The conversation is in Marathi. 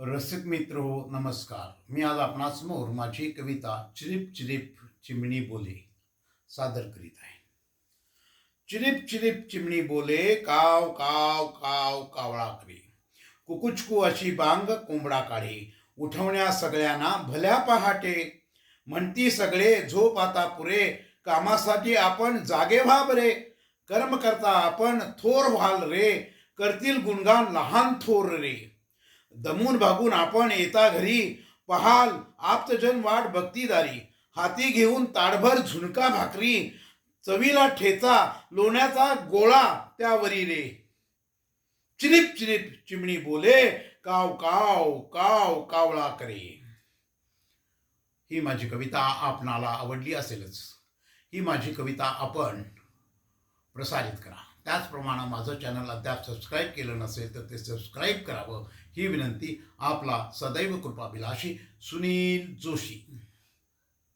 रसिक मित्र हो नमस्कार. मी आज आपणासमोर माझी कविता चिरीप चिरीप चिमणी बोले सादर करीत आहे. चिरीप चिरीप चिमणी बोले काव काव काव कावळा करे. कुकुचकू अशी बांग कोंबडा काढे. उठवण्या सगळ्यांना भल्या पहाटे. म्हणती सगळे झोप आता पुरे. कामासाठी आपण जागे व्हा बरे कर्म करता आपण थोर व्हाल रे. करतील गुणगान लहान थोर रे. दमून भागून आपण येता घरी पहाल आप्तजन वाट भक्तीदारी. हाती घेऊन ताडभर झुणका भाकरी चवीला ठेचा लोण्याचा गोळा त्यावरी रे. चिलिप चिलिप चिमणी बोले काव काव काव कावळा करे. ही माझी कविता आपणाला आवडली असेलच. ही माझी कविता आपण प्रसारित करा. त्याचप्रमाणे माझं चॅनल अद्याप सबस्क्राईब केलं नसेल तर ते सबस्क्राईब करावं. ही विनंती आपला सदैव कृपाभिलाषी सुनील जोशी.